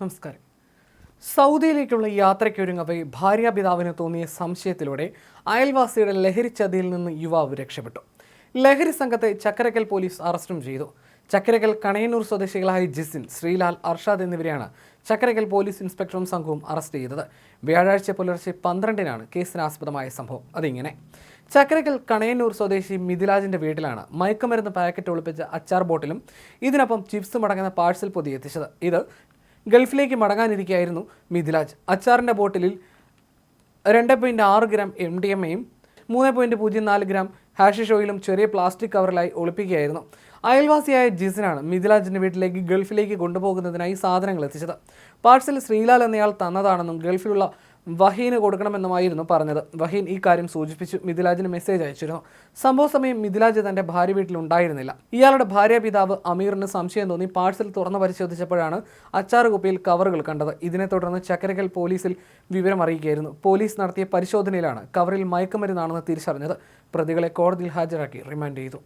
നമസ്കാരം. സൗദിയിലേക്കുള്ള യാത്രയ്ക്കൊരുങ്ങവെ ഭാര്യാപിതാവിന് തോന്നിയ സംശയത്തിലൂടെ അയൽവാസിയുടെ ലഹരിച്ചതിയിൽ നിന്ന് യുവാവ് രക്ഷപ്പെട്ടു. ലഹരി സംഘത്തെ ചക്കരക്കൽ പോലീസ് അറസ്റ്റും ചെയ്തു. ചക്കരക്കൽ കണയന്നൂർ സ്വദേശികളായ ജിസിൻ ശ്രീലാൽ അർഷാദ് എന്നിവരെയാണ് ചക്കരക്കൽ പോലീസ് ഇൻസ്പെക്ടറും സംഘവും അറസ്റ്റ് ചെയ്തത്. വ്യാഴാഴ്ച പുലർച്ചെ പന്ത്രണ്ടിനാണ് കേസിനാസ്പദമായ സംഭവം. അതിങ്ങനെ. ചക്കരക്കൽ കണയന്നൂർ സ്വദേശി മിഥിലാജിന്റെ വീട്ടിലാണ് മയക്കുമരുന്ന് പാക്കറ്റ് ഒളിപ്പിച്ച അച്ചാർ ബോട്ടിലും ഇതിനൊപ്പം ചിപ്സും അടങ്ങുന്ന പാഴ്സൽ പൊതി എത്തിച്ചത് ഇത് ഗൾഫിലേക്ക് മടങ്ങാനിരിക്കുകയായിരുന്നു മിഥിലാജ്. അച്ചാറിന്റെ ബോട്ടിലിൽ രണ്ട് പോയിന്റ് ആറ് ഗ്രാം എം ഡി എം എയും മൂന്ന് പോയിന്റ് പൂജ്യം നാല് ഗ്രാം ഹാഷിഷ് ഓയിലും ചെറിയ പ്ലാസ്റ്റിക് കവറിലായി ഒളിപ്പിക്കുകയായിരുന്നു. അയൽവാസിയായ ജിസിനാണ് മിഥിലാജിന്റെ വീട്ടിലേക്ക് ഗൾഫിലേക്ക് കൊണ്ടുപോകുന്നതിനായി സാധനങ്ങൾ എത്തിച്ചത്. പാഴ്സൽ ശ്രീലാൽ എന്നയാൾ തന്നതാണെന്നും ഗൾഫിലുള്ള വഹീന് കൊടുക്കണമെന്നുമായിരുന്നു പറഞ്ഞത്. വഹീൻ ഈ കാര്യം സൂചിപ്പിച്ചു മിഥിലാജിന് മെസ്സേജ് അയച്ചിരുന്നു. സംഭവ സമയം മിഥിലാജ് തന്റെ ഭാര്യ വീട്ടിലുണ്ടായിരുന്നില്ല ഇയാളുടെ ഭാര്യ പിതാവ് അമീറിന് സംശയം തോന്നി പാഴ്സൽ തുറന്നു പരിശോധിച്ചപ്പോഴാണ് അച്ചാറ് കുപ്പിയിൽ കവറുകൾ കണ്ടത്. ഇതിനെ തുടർന്ന് ചക്കരക്കൽ പോലീസിൽ വിവരം അറിയിക്കുകയായിരുന്നു. പോലീസ് നടത്തിയ പരിശോധനയിലാണ് കവറിൽ മയക്കുമരുന്നാണെന്ന് തിരിച്ചറിഞ്ഞത്. പ്രതികളെ കോടതിയിൽ ഹാജരാക്കി റിമാൻഡ് ചെയ്തു.